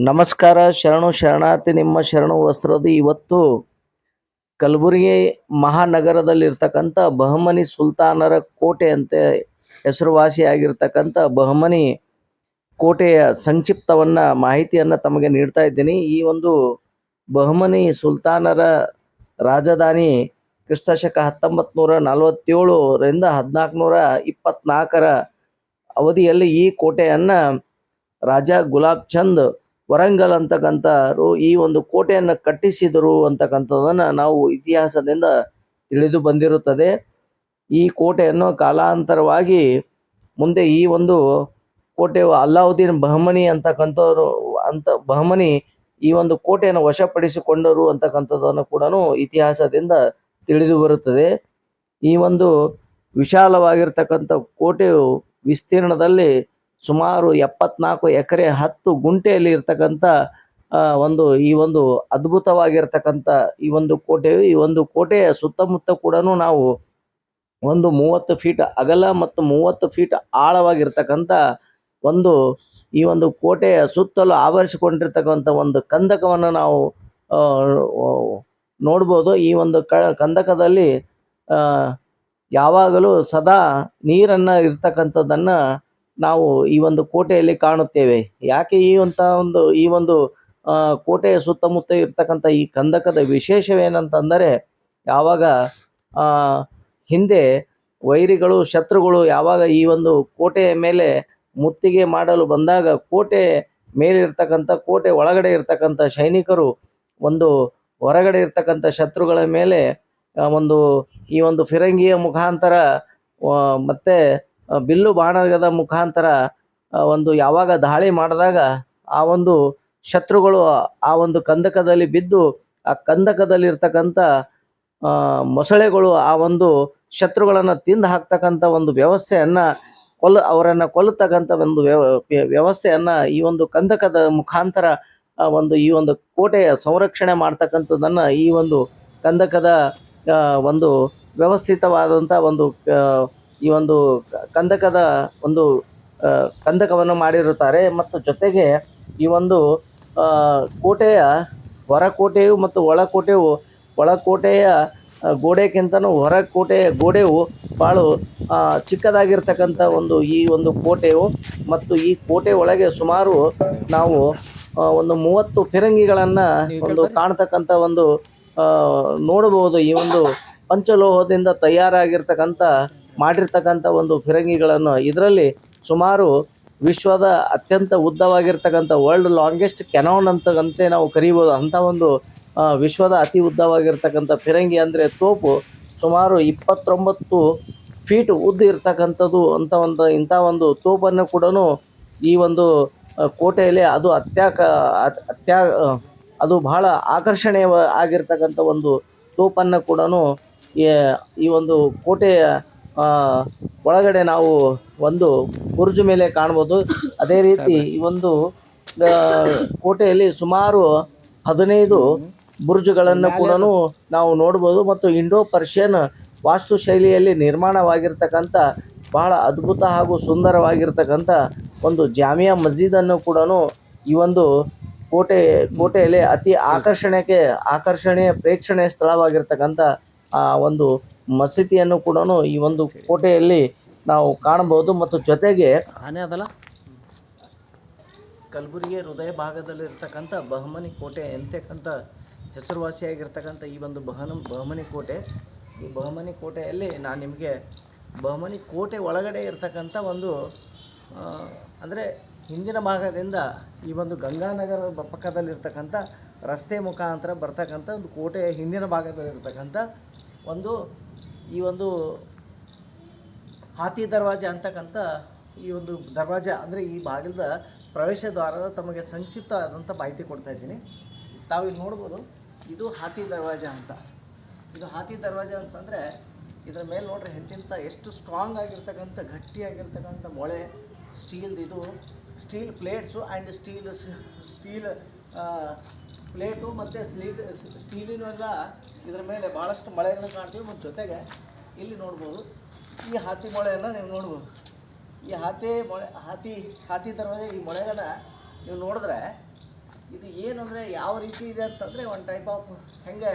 ನಮಸ್ಕಾರ, ಶರಣು ಶರಣಾರ್ಥಿ, ನಿಮ್ಮ ಶರಣು ವಸ್ತ್ರದ ಇವತ್ತು ಕಲಬುರಗಿ ಮಹಾನಗರದಲ್ಲಿರ್ತಕ್ಕಂಥ ಬಹಮನಿ ಸುಲ್ತಾನರ ಕೋಟೆ ಅಂತ ಹೆಸರುವಾಸಿಯಾಗಿರ್ತಕ್ಕಂಥ ಬಹಮನಿ ಕೋಟೆಯ ಸಂಕ್ಷಿಪ್ತವನ್ನ ಮಾಹಿತಿಯನ್ನ ತಮಗೆ ನೀಡ್ತಾ ಇದ್ದೀನಿ. ಈ ಒಂದು ಬಹಮನಿ ಸುಲ್ತಾನರ ರಾಜಧಾನಿ ಕ್ರಿಸ್ತಶಕ ಹತ್ತೊಂಬತ್ತು ನೂರ ನಲವತ್ತೇಳರಿಂದ ಹದಿನಾಲ್ಕು ನೂರ ಅವಧಿಯಲ್ಲಿ ಈ ಕೋಟೆಯನ್ನ ರಾಜ ಗುಲಾಬ್ ಚಂದ್ ವರಂಗಲ್ ಅಂತಕ್ಕಂಥರು ಈ ಒಂದು ಕೋಟೆಯನ್ನು ಕಟ್ಟಿಸಿದರು ಅಂತಕ್ಕಂಥದ್ದನ್ನು ನಾವು ಇತಿಹಾಸದಿಂದ ತಿಳಿದು ಬಂದಿರುತ್ತದೆ. ಈ ಕೋಟೆಯನ್ನು ಕಾಲಾಂತರವಾಗಿ ಮುಂದೆ ಈ ಒಂದು ಕೋಟೆಯು ಅಲ್ಲಾವುದ್ದೀನ್ ಬಹಮನಿ ಅಂತಕ್ಕಂಥವ್ರು ಅಂತ ಬಹಮನಿ ಈ ಒಂದು ಕೋಟೆಯನ್ನು ವಶಪಡಿಸಿಕೊಂಡರು ಅಂತಕ್ಕಂಥದ್ದನ್ನು ಕೂಡ ಇತಿಹಾಸದಿಂದ ತಿಳಿದು ಬರುತ್ತದೆ. ಈ ಒಂದು ವಿಶಾಲವಾಗಿರ್ತಕ್ಕಂಥ ಕೋಟೆಯು ವಿಸ್ತೀರ್ಣದಲ್ಲಿ ಸುಮಾರು ಎಪ್ಪತ್ನಾಲ್ಕು ಎಕರೆ ಹತ್ತು ಗುಂಟೆಯಲ್ಲಿ ಇರ್ತಕ್ಕಂಥ ಒಂದು, ಈ ಒಂದು ಅದ್ಭುತವಾಗಿರ್ತಕ್ಕಂಥ ಈ ಒಂದು ಕೋಟೆಯು ಈ ಒಂದು ಕೋಟೆಯ ಸುತ್ತಮುತ್ತ ಕೂಡ ನಾವು ಒಂದು ಮೂವತ್ತು ಫೀಟ್ ಅಗಲ ಮತ್ತು ಮೂವತ್ತು ಫೀಟ್ ಆಳವಾಗಿರ್ತಕ್ಕಂಥ ಒಂದು, ಈ ಒಂದು ಕೋಟೆಯ ಸುತ್ತಲೂ ಆವರಿಸಿಕೊಂಡಿರ್ತಕ್ಕಂಥ ಒಂದು ಕಂದಕವನ್ನು ನಾವು ನೋಡ್ಬೋದು. ಈ ಒಂದು ಕ, ಕಂದಕದಲ್ಲಿ ಯಾವಾಗಲೂ ಸದಾ ನೀರನ್ನ ಇರ್ತಕ್ಕಂಥದ್ದನ್ನ ನಾವು ಈ ಒಂದು ಕೋಟೆಯಲ್ಲಿ ಕಾಣುತ್ತೇವೆ. ಯಾಕೆ ಈ ಅಂತ ಒಂದು, ಈ ಒಂದು ಕೋಟೆಯ ಸುತ್ತಮುತ್ತ ಇರ್ತಕ್ಕಂಥ ಈ ಕಂದಕದ ವಿಶೇಷವೇನಂತಂದರೆ, ಯಾವಾಗ ಹಿಂದೆ ವೈರಿಗಳು, ಶತ್ರುಗಳು ಯಾವಾಗ ಈ ಒಂದು ಕೋಟೆಯ ಮೇಲೆ ಮುತ್ತಿಗೆ ಮಾಡಲು ಬಂದಾಗ ಕೋಟೆ ಮೇಲಿರ್ತಕ್ಕಂಥ, ಕೋಟೆ ಒಳಗಡೆ ಇರ್ತಕ್ಕಂಥ ಸೈನಿಕರು ಒಂದು ಹೊರಗಡೆ ಇರ್ತಕ್ಕಂಥ ಶತ್ರುಗಳ ಮೇಲೆ ಒಂದು ಈ ಒಂದು ಫಿರಂಗಿಯ ಮುಖಾಂತರ ಮತ್ತೆ ಬಿಲ್ಲು ಬಾಣದ ಮುಖಾಂತರ ಒಂದು ಯಾವಾಗ ದಾಳಿ ಮಾಡಿದಾಗ ಆ ಒಂದು ಶತ್ರುಗಳು ಆ ಒಂದು ಕಂದಕದಲ್ಲಿ ಬಿದ್ದು ಆ ಕಂದಕದಲ್ಲಿ ಇರ್ತಕ್ಕಂಥ ಆ, ಮೊಸಳೆಗಳು ಆ ಒಂದು ಶತ್ರುಗಳನ್ನು ತಿಂದು ಹಾಕ್ತಕ್ಕಂಥ ಒಂದು ವ್ಯವಸ್ಥೆಯನ್ನು ಕೊಲ್ಲ ಅವರನ್ನು ಕೊಲ್ಲತಕ್ಕಂಥ ಒಂದು ವ್ಯವಸ್ಥೆಯನ್ನು ವ್ಯ- ಈ ಒಂದು ಕಂದಕದ ಮುಖಾಂತರ ಒಂದು ಈ ಒಂದು ಕೋಟೆಯ ಸಂರಕ್ಷಣೆ ಮಾಡ್ತಕ್ಕಂಥದ್ದನ್ನು ಈ ಒಂದು ಕಂದಕದ ಒಂದು ವ್ಯವಸ್ಥಿತವಾದಂಥ ಒಂದು ಈ ಒಂದು ಕಂದಕದ ಒಂದು ಕಂದಕವನ್ನು ಮಾಡಿರುತ್ತಾರೆ. ಮತ್ತು ಜೊತೆಗೆ ಈ ಒಂದು ಕೋಟೆಯ ಹೊರಕೋಟೆಯು ಮತ್ತು ಒಳಕೋಟೆಯು, ಒಳಕೋಟೆಯ ಗೋಡೆಗಿಂತಲೂ ಹೊರಕೋಟೆಯ ಗೋಡೆಯು ಭಾಳ ಚಿಕ್ಕದಾಗಿರ್ತಕ್ಕಂಥ ಒಂದು ಈ ಒಂದು ಕೋಟೆಯು. ಮತ್ತು ಈ ಕೋಟೆ ಒಳಗೆ ಸುಮಾರು ನಾವು ಒಂದು ಮೂವತ್ತು ಫಿರಂಗಿಗಳನ್ನು ಒಂದು ಕಾಣ್ತಕ್ಕಂಥ ಒಂದು ನೋಡಬಹುದು. ಈ ಒಂದು ಪಂಚಲೋಹದಿಂದ ತಯಾರಾಗಿರ್ತಕ್ಕಂಥ ಮಾಡಿರ್ತಕ್ಕಂಥ ಒಂದು ಫಿರಂಗಿಗಳನ್ನು ಇದರಲ್ಲಿ ಸುಮಾರು ವಿಶ್ವದ ಅತ್ಯಂತ ಉದ್ದವಾಗಿರ್ತಕ್ಕಂಥ ವರ್ಲ್ಡ್ ಲಾಂಗೆಸ್ಟ್ ಕೆನೌನ್ ಅಂತಕ್ಕಂತೆ ನಾವು ಕರೀಬೋದು. ಅಂಥ ಒಂದು ವಿಶ್ವದ ಅತಿ ಉದ್ದವಾಗಿರ್ತಕ್ಕಂಥ ಫಿರಂಗಿ ಅಂದರೆ ತೋಪು ಸುಮಾರು ಇಪ್ಪತ್ತೊಂಬತ್ತು ಫೀಟ್ ಉದ್ದ ಇರ್ತಕ್ಕಂಥದ್ದು ಅಂತ ಒಂದು, ಇಂಥ ಒಂದು ತೋಪನ್ನು ಕೂಡ ಈ ಒಂದು ಕೋಟೆಯಲ್ಲಿ ಅದು ಅತ್ಯಾಕ, ಅತ್- ಅತ್ಯಾ ಅದು ಬಹಳ ಆಕರ್ಷಣೀಯ ಆಗಿರ್ತಕ್ಕಂಥ ಒಂದು ತೋಪನ್ನು ಕೂಡ ಈ ಒಂದು ಕೋಟೆಯ ಒಳಗಡೆ ನಾವು ಒಂದು ಬುರ್ಜ್ ಮೇಲೆ ಕಾಣ್ಬೋದು. ಅದೇ ರೀತಿ ಈ ಒಂದು ಕೋಟೆಯಲ್ಲಿ ಸುಮಾರು ಹದಿನೈದು ಬುರ್ಜ್ಗಳನ್ನು ಕೂಡ ನಾವು ನೋಡ್ಬೋದು ಮತ್ತು ಇಂಡೋ ಪರ್ಷಿಯನ್ ವಾಸ್ತು ಶೈಲಿಯಲ್ಲಿ ನಿರ್ಮಾಣವಾಗಿರ್ತಕ್ಕಂಥ ಬಹಳ ಅದ್ಭುತ ಹಾಗೂ ಸುಂದರವಾಗಿರ್ತಕ್ಕಂಥ ಒಂದು ಜಾಮಿಯಾ ಮಸ್ಜಿದನ್ನು ಕೂಡ ಈ ಒಂದು ಕೋಟೆ ಕೋಟೆಯಲ್ಲಿ ಅತಿ ಆಕರ್ಷಣೆಗೆ ಆಕರ್ಷಣೀಯ ಪ್ರೇಕ್ಷಣೀಯ ಸ್ಥಳವಾಗಿರ್ತಕ್ಕಂಥ ಆ ಒಂದು ಮಸೀದಿಯನ್ನು ಕೂಡ ಈ ಒಂದು ಕೋಟೆಯಲ್ಲಿ ನಾವು ಕಾಣಬಹುದು ಮತ್ತು ಜೊತೆಗೆ ಆನೆ ಅದಲ್ಲ? ಕಲಬುರಗಿ ಹೃದಯ ಭಾಗದಲ್ಲಿರ್ತಕ್ಕಂಥ ಬಹಮನಿ ಕೋಟೆ ಎಂತಕ್ಕಂಥ ಹೆಸರುವಾಸಿಯಾಗಿರ್ತಕ್ಕಂಥ ಈ ಒಂದು ಬಹನ ಬಹಮನಿ ಕೋಟೆ. ಈ ಬಹಮನಿ ಕೋಟೆಯಲ್ಲಿ ನಾನು ನಿಮಗೆ ಬಹಮನಿ ಕೋಟೆ ಒಳಗಡೆ ಇರ್ತಕ್ಕಂಥ ಒಂದು ಅಂದರೆ ಹಿಂದಿನ ಭಾಗದಿಂದ ಈ ಒಂದು ಗಂಗಾನಗರದ ಪಕ್ಕದಲ್ಲಿರ್ತಕ್ಕಂಥ ರಸ್ತೆ ಮುಖಾಂತರ ಬರ್ತಕ್ಕಂಥ ಒಂದು ಕೋಟೆಯ ಹಿಂದಿನ ಭಾಗದಲ್ಲಿರ್ತಕ್ಕಂಥ ಒಂದು ಈ ಒಂದು ಹಾತಿ ದರ್ವಾಜೆ ಅಂತಕ್ಕಂಥ ಈ ಒಂದು ದರ್ವಾಜ, ಅಂದರೆ ಈ ಬಾಗಿಲದ ಪ್ರವೇಶ ದ್ವಾರದ ತಮಗೆ ಸಂಕ್ಷಿಪ್ತ ಆದಂಥ ಮಾಹಿತಿ ಕೊಡ್ತಾ ಇದ್ದೀನಿ. ತಾವು ಇಲ್ಲಿ ನೋಡ್ಬೋದು, ಇದು ಹಾತಿ ದರ್ವಾಜ ಅಂತ. ಇದು ಹಾತಿ ದರ್ವಾಜ ಅಂತಂದರೆ ಇದರ ಮೇಲೆ ನೋಡ್ರಿ ಎಂತಿಂತ ಎಷ್ಟು ಸ್ಟ್ರಾಂಗ್ ಆಗಿರ್ತಕ್ಕಂಥ, ಗಟ್ಟಿಯಾಗಿರ್ತಕ್ಕಂಥ ಮೊಳೆ ಸ್ಟೀಲ್ದು ಇದು. Steel plates and steel steel plate ಮತ್ತು ಸ್ಲೀಟ್ ಸ್ಟೀಲಿನೂ ಎಲ್ಲ ಇದರ ಮೇಲೆ ಭಾಳಷ್ಟು ಮಳೆಗಳನ್ನು ಕಾಣ್ತೀವಿ. ಮತ್ತು ಜೊತೆಗೆ ಇಲ್ಲಿ ನೋಡ್ಬೋದು, ಈ ಹಾತಿ ಮೊಳೆಯನ್ನು ನೀವು ನೋಡ್ಬೋದು. ಈ ಹಾತಿ ಮೊಳೆ, ಹಾತಿ ಹಾತಿ ದರ್ವಾಜೆ ಈ ಮೊಳೆಗಳನ್ನ ನೀವು ನೋಡಿದ್ರೆ ಇದು ಏನು ಅಂದರೆ ಯಾವ ರೀತಿ ಇದೆ ಅಂತಂದರೆ ಒಂದು ಟೈಪ್ ಆಫ್ ಹೆಂಗೆ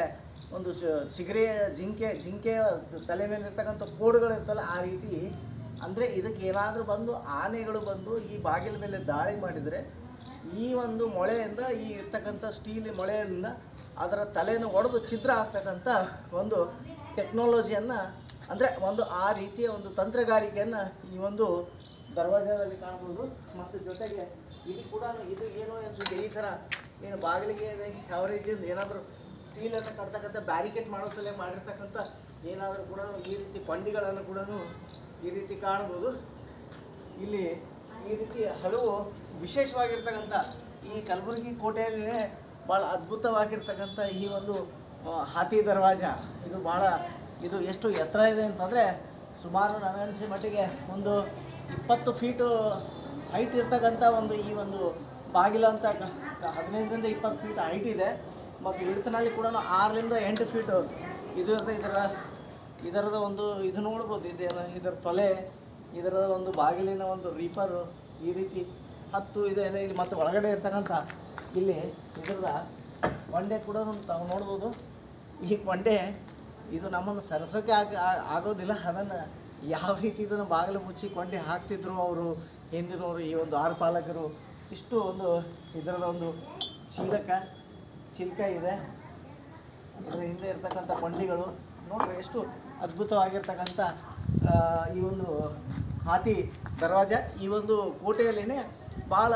ಒಂದು ಚಿಗರೆ, ಜಿಂಕೆ ಜಿಂಕೆ ತಲೆ ಮೇಲೆ ಇರ್ತಕ್ಕಂಥ ಕೋಡುಗಳಿರ್ತಲ್ಲ ಆ ರೀತಿ ಅಂದರೆ ಇದಕ್ಕೆ ಏನಾದರೂ ಬಂದು ಆನೆಗಳು ಬಂದು ಈ ಬಾಗಿಲ ಮೇಲೆ ದಾಳಿ ಮಾಡಿದರೆ ಈ ಒಂದು ಮೊಳೆಯಿಂದ, ಈ ಇರ್ತಕ್ಕಂಥ ಸ್ಟೀಲ್ ಮೊಳೆಯಿಂದ ಅದರ ತಲೆಯನ್ನು ಒಡೆದು ಛಿದ್ರ ಆಗ್ತಕ್ಕಂಥ ಒಂದು ಟೆಕ್ನಾಲಜಿಯನ್ನು ಅಂದರೆ ಒಂದು ಆ ರೀತಿಯ ಒಂದು ತಂತ್ರಗಾರಿಕೆಯನ್ನು ಈ ಒಂದು ದರ್ವಾಜಾದಲ್ಲಿ ಕಾಣ್ಬೋದು. ಮತ್ತು ಜೊತೆಗೆ ಇದು ಕೂಡ ಇದು ಏನು ಅನ್ಸುತ್ತೆ ಈ ಥರ ಏನು ಬಾಗಿಲಿಗೆ ಯಾವ ರೀತಿಯಿಂದ ಏನಾದರೂ ಸ್ಟೀಲನ್ನು ಕಟ್ತಕ್ಕಂಥ ಬ್ಯಾರಿಕೇಡ್ ಮಾಡೋ ಮಾಡಿರ್ತಕ್ಕಂಥ ಏನಾದರೂ ಕೂಡ ಈ ರೀತಿ ಕೊಂಡಿಗಳನ್ನು ಕೂಡ ಈ ರೀತಿ ಕಾಣ್ಬೋದು. ಇಲ್ಲಿ ಈ ರೀತಿ ಹಲವು ವಿಶೇಷವಾಗಿರ್ತಕ್ಕಂಥ ಈ ಕಲಬುರಗಿ ಕೋಟೆಯಲ್ಲಿ ಭಾಳ ಅದ್ಭುತವಾಗಿರ್ತಕ್ಕಂಥ ಈ ಒಂದು ಹಾತಿ ದರ್ವಾಜ. ಇದು ಭಾಳ, ಇದು ಎಷ್ಟು ಎತ್ತರ ಇದೆ ಅಂತಂದರೆ ಸುಮಾರು ನನಗನ್ಸಿದ ಮಟ್ಟಿಗೆ ಒಂದು ಇಪ್ಪತ್ತು ಫೀಟು ಹೈಟ್ ಇರ್ತಕ್ಕಂಥ ಒಂದು ಈ ಒಂದು ಬಾಗಿಲು ಅಂತ ಹದಿನೈದರಿಂದ ಇಪ್ಪತ್ತು ಫೀಟ್ ಹೈಟ್ ಇದೆ. ಮತ್ತು ಇಳಿತನಲ್ಲಿ ಕೂಡ ಆರರಿಂದ ಎಂಟು ಫೀಟು ಇದು ಇದರ, ಇದರದ ಒಂದು ಇದು ನೋಡ್ಬೋದು, ಇದೇನು ಇದರ ತೊಲೆ. ಇದರ ಒಂದು ಬಾಗಿಲಿನ ಒಂದು ರೀಪರು ಈ ರೀತಿ ಹತ್ತು ಇದೆ ಇಲ್ಲಿ ಮತ್ತು ಒಳಗಡೆ ಇರ್ತಕ್ಕಂಥ ಇಲ್ಲಿ ಇದರದ ಕೊಂಡೆ ಕೂಡ ತಾವು ನೋಡ್ಬೋದು. ಈ ಕೊಂಡೆ ಇದು ನಮ್ಮನ್ನು ಸರಸೋಕೆ ಆಗ ಆಗೋದಿಲ್ಲ. ಅದನ್ನು ಯಾವ ರೀತಿ ಇದನ್ನು ಬಾಗಿಲು ಮುಚ್ಚಿ ಕೊಂಡೆ ಹಾಕ್ತಿದ್ರು ಅವರು ಹಿಂದಿನವರು ಈ ಒಂದು ಆರು ಪಾಲಕರು ಇಷ್ಟು ಒಂದು ಇದರದ ಒಂದು ಚೀಲಕ, ಚಿಲ್ಕ ಇದೆ. ಇದರ ಹಿಂದೆ ಇರ್ತಕ್ಕಂಥ ಕೊಂಡಿಗಳು ನೋಡ್ರಿ ಎಷ್ಟು ಅದ್ಭುತವಾಗಿರ್ತಕ್ಕಂಥ ಈ ಒಂದು ಹಾತಿ ದರ್ವಾಜ ಈ ಒಂದು ಕೋಟೆಯಲ್ಲಿನೇ ಭಾಳ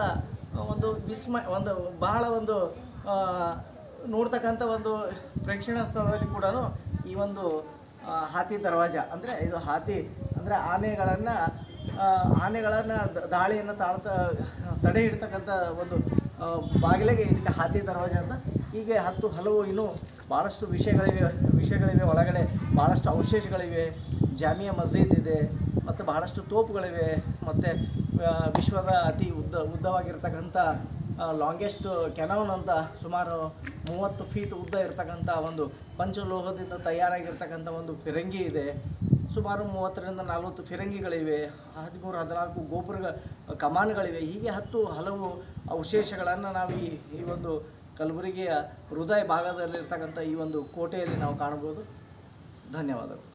ಒಂದು ವಿಸ್ಮಯ ಒಂದು ಬಹಳ ಒಂದು ನೋಡ್ತಕ್ಕಂಥ ಒಂದು ಪ್ರೇಕ್ಷಣೀಯ ಸ್ಥಳದಲ್ಲಿ ಕೂಡ ಈ ಒಂದು ಹಾತಿ ದರ್ವಾಜ. ಅಂದರೆ ಇದು ಹಾತಿ, ಅಂದರೆ ಆನೆಗಳನ್ನು ಆನೆಗಳನ್ನು ದಾಳಿಯನ್ನು ತಾಳ್ತ, ತಡೆ ಹಿಡ್ತಕ್ಕಂಥ ಒಂದು ಬಾಗಿಲಿಗೆ ಇದಕ್ಕೆ ಹಾತಿ ದರ್ವಾಜ ಅಂತ. ಹೀಗೆ ಹತ್ತು ಹಲವು ಇನ್ನೂ ಭಾಳಷ್ಟು ವಿಷಯಗಳಿವೆ ವಿಷಯಗಳಿವೆ. ಒಳಗಡೆ ಭಾಳಷ್ಟು ಅವಶೇಷಗಳಿವೆ. ಜಾಮಿಯಾ ಮಸ್ಜಿದ್ ಇದೆ, ಮತ್ತು ಬಹಳಷ್ಟು ತೋಪುಗಳಿವೆ, ಮತ್ತು ವಿಶ್ವದ ಅತಿ ಉದ್ದ, ಉದ್ದವಾಗಿರ್ತಕ್ಕಂಥ ಲಾಂಗೆಸ್ಟ್ ಕೆನೌನ್ ಅಂತ ಸುಮಾರು ಮೂವತ್ತು ಫೀಟ್ ಉದ್ದ ಇರತಕ್ಕಂಥ ಒಂದು ಪಂಚಲೋಹದಿಂದ ತಯಾರಾಗಿರ್ತಕ್ಕಂಥ ಒಂದು ಫಿರಂಗಿ ಇದೆ. ಸುಮಾರು ಮೂವತ್ತರಿಂದ ನಲವತ್ತು ಫಿರಂಗಿಗಳಿವೆ, ಹದಿಮೂರು, ಹದಿನಾಲ್ಕು ಗೋಪುರ ಕಮಾನುಗಳಿವೆ. ಹೀಗೆ ಹತ್ತು ಹಲವು ಅವಶೇಷಗಳನ್ನು ನಾವು ಈ ಈ ಒಂದು ಕಲಬುರಗಿಯ ಹೃದಯ ಭಾಗದಲ್ಲಿರ್ತಕ್ಕಂಥ ಈ ಒಂದು ಕೋಟೆಯಲ್ಲಿ ನಾವು ಕಾಣ್ಬೋದು ಧನ್ಯವಾದಗಳು.